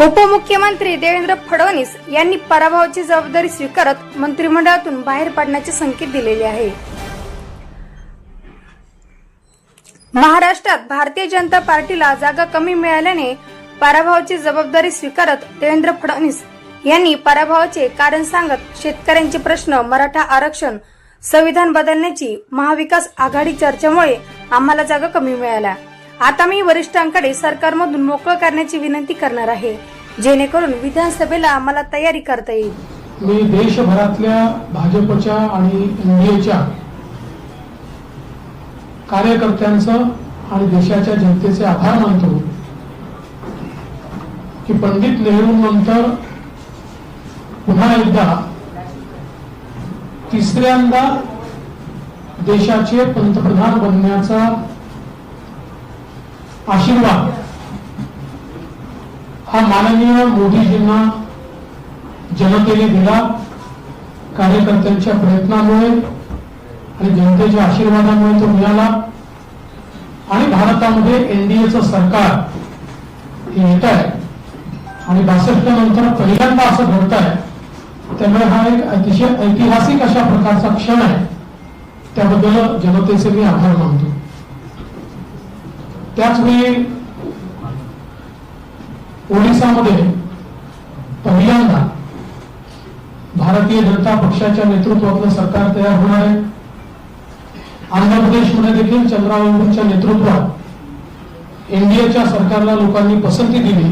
उपमुख्यमंत्री देवेंद्र फडणवीस यांनी पराभवाची जबाबदारी स्वीकारत मंत्रिमंडळातून बाहेर पडण्याचे संकेत दिलेले आहे. महाराष्ट्रात भारतीय जनता पार्टीला जागा कमी मिळाल्याने पराभवाची जबाबदारी स्वीकारत देवेंद्र फडणवीस यांनी पराभवाचे कारण सांगत शेतकऱ्यांचे प्रश्न मराठा आरक्षण संविधान बदलण्याची महाविकास आघाडी चर्चेमुळे आम्हाला जागा कमी मिळाल्या. आता मी वरिष्ठांकडे सरकारमधून मोकळं करण्याची विनंती करणार आहे. जेणेकरून विधानसभेला आम्हाला तयारी करता येईल. मी देशभरातल्या भाजपच्या आणि एनडीएच्या कार्यकर्त्यांचं आणि देशाच्या जनतेचे आभार मानतो की पंडित नेहरूंनंतर पुन्हा एकदा तिसऱ्यांदा देशाचे पंतप्रधान बनण्याचा आशीर्वाद. हा माननीय मोदीजींना जनतेने दिला. कार्यकर्त्यांच्या प्रयत्नामुळे आणि जनतेच्या आशीर्वादामुळे तो मिळाला. आणि भारतामध्ये एनडीएचं सरकार हे येत आहे. आणि बासष्ट नंतर पहिल्यांदा असं घडत आहे त्यामुळे हा एक अतिशय ऐतिहासिक अशा प्रकारचा क्षण आहे. त्याबद्दल जनतेचे मी आभार मानतो. त्याचवेळी ओडिसामध्ये पहिल्यांदा भारतीय जनता पक्षाच्या नेतृत्वातलं सरकार तयार होणार आहे. आंध्र प्रदेशमध्ये देखील चंद्राबाबूंच्या नेतृत्वात एनडीएच्या सरकारला लोकांनी पसंती दिली.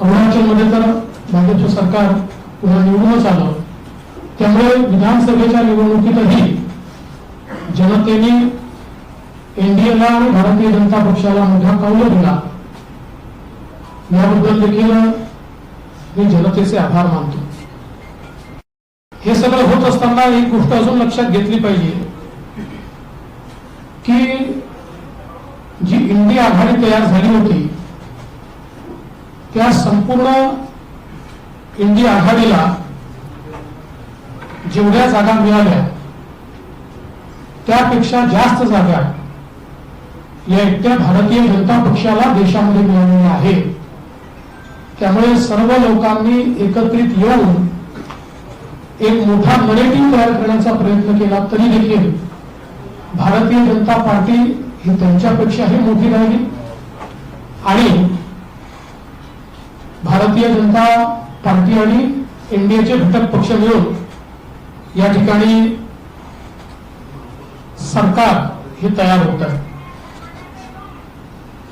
अरुणाचलमध्ये तर भाजपचं सरकार पुन्हा निवडूनच आलं. त्यामुळे विधानसभेच्या निवडणुकीतही जनतेने एनडीएला आणि भारतीय जनता पक्षाला मोठा कौल दिला. याबद्दल देखील मी जनतेचे आभार मानतो. हे सगळं होत असताना एक गोष्ट अजून लक्षात घेतली पाहिजे की जी इंडिया आघाडी तयार झाली होती त्या संपूर्ण इंडिया आघाडीला जेवढ्या जागा मिळाल्या त्यापेक्षा जास्त जागा या एकट्या भारतीय जनता पक्षाला देशामध्ये मिळालेल्या आहे. त्यामुळे सर्व लोकांनी एकत्रित येऊन एक मोठा नरेटिव्ह तयार करण्याचा प्रयत्न केला तरी देखील भारतीय जनता पार्टी ही त्यांच्यापेक्षाही मोठी राहिली आणि भारतीय जनता पार्टी आणि एनडीएचे घटक पक्ष मिळून या ठिकाणी सरकार हे तयार होत आहे.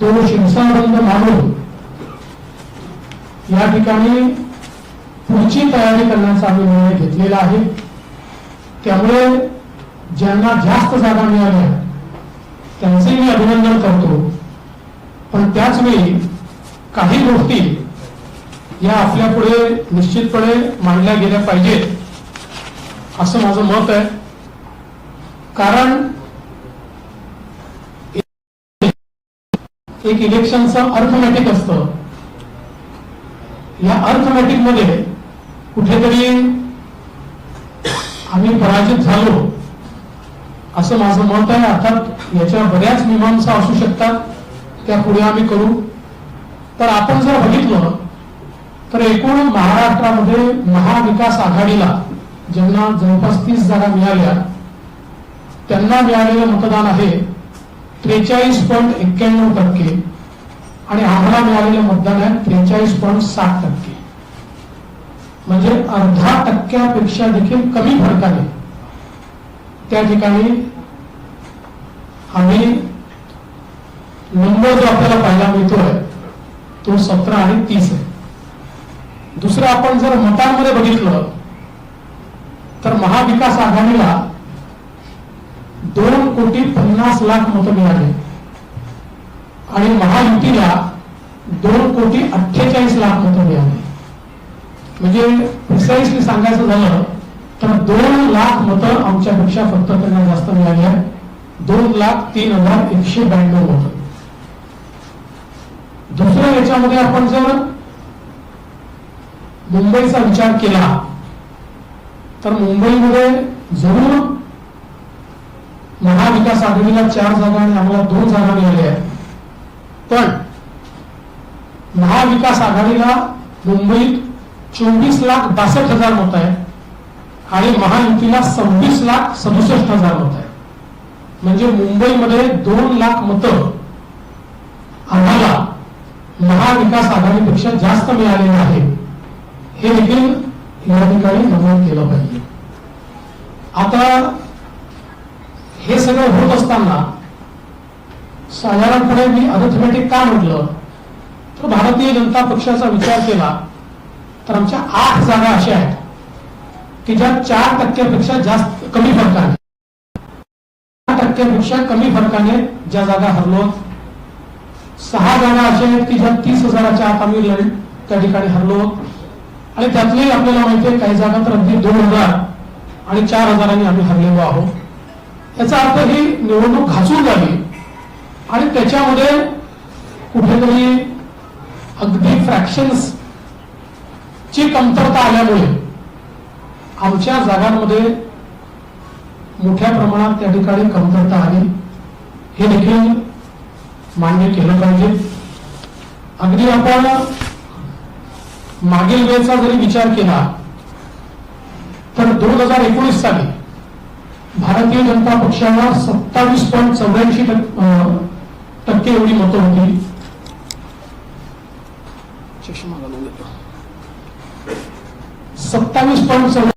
तो शिवसाबंद मानून या ठिकाणी पुढची तयारी करण्याचा आम्ही निर्णय घेतलेला आहे. त्यामुळे ज्यांना जास्त जागा मिळाल्या त्यांचे मी अभिनंदन करतो. पण त्याचवेळी काही गोष्टी या आपल्यापुढे निश्चितपणे मांडल्या गेल्या पाहिजेत असं माझं मत आहे. कारण एक इलेक्शनचं अर्थमॅटिक असतं. या अर्थमॅटिकमध्ये कुठेतरी आम्ही पराजित झालो. असं माझं मत आहे. अर्थात याच्या बऱ्याच मीमांसा असू शकतात. त्या पुढे आम्ही करू. तर आपण जर बघितलं तर एकूण महाराष्ट्रामध्ये महाविकास आघाडीला ज्यांना जवळपास तीस जागा मिळाल्या त्यांना मिळालेलं मतदान आहे त्रेचाळीस पॉईंट एक्क्याण्णव टक्के आणि आम्हाला मिळालेलं मतदान आहे त्रेचाळीस पॉईंट सात टक्के. म्हणजे अर्धा टक्क्यापेक्षा देखील कमी फरकाने त्या ठिकाणी आम्ही नंबर जो आपल्याला पाहायला मिळतोय तो सतरा आणि तीस आहे. दुसरं आपण जर मतांमध्ये बघितलं तर महाविकास आघाडीला कोटी पन्नास लाख मतं मिळाले. आणि महायुतीला दोन कोटी अठ्ठेचाळीस लाख मतं मिळाले. म्हणजे प्रिसाईसली सांगायचं झालं तर दोन लाख मतं आमच्यापेक्षा फक्त त्यांना जास्त मिळाली आहेत. दोन लाख तीन हजार एकशे ब्याण्णव मतं. दुसरं याच्यामध्ये आपण जर मुंबईचा विचार केला तर मुंबईमध्ये जरूर महाविकास आघाडीला चार जागा आणि आम्हाला दोन जागा मिळाल्या आहेत. पण महाविकास आघाडीला मुंबईत चोवीस लाख बासष्ट हजार मत आहे आणि महायुतीला सव्वीस लाख सदुसष्ट हजार मत आहे म्हणजे मुंबईमध्ये दोन लाख मतं आम्हाला महाविकास आघाडीपेक्षा जास्त मिळालेलं आहे हे देखील या ठिकाणी नमूद केलं पाहिजे. आता हे सगळं होत असताना साधारणपणे मी अरिथमेटिक का म्हटलं? तर भारतीय जनता पक्षाचा विचार केला तर आमच्या आठ जागा अशा आहेत की ज्या चार टक्क्यापेक्षा जास्त कमी फरकाने. चार टक्क्यापेक्षा कमी फरकाने ज्या जागा हरलो. सहा जागा अशा आहेत की ज्या तीस हजाराच्या आत आम्ही लढ त्या ठिकाणी हरलो. आणि त्यातली आपल्याला माहिती आहे काही जागा तर अगदी दोन हजार आणि चार हजारांनी आम्ही हरलेलो आहोत. याचा अर्थ ही निवडणूक घासून झाली. आणि त्याच्यामध्ये कुठेतरी अगदी फ्रॅक्शन्स ची कमतरता आल्यामुळे आमच्या जागांमध्ये मोठ्या प्रमाणात त्या ठिकाणी कमतरता आली. हे देखील मान्य केलं पाहिजे. अगदी आपण मागील वेळेचा जरी विचार केला तर दोन हजार एकोणीस साली भारतीय जनता पक्षाला सत्तावीस पॉईंट चौऱ्याऐंशी टक्के एवढी मतं होती. सत्तावीस पॉईंट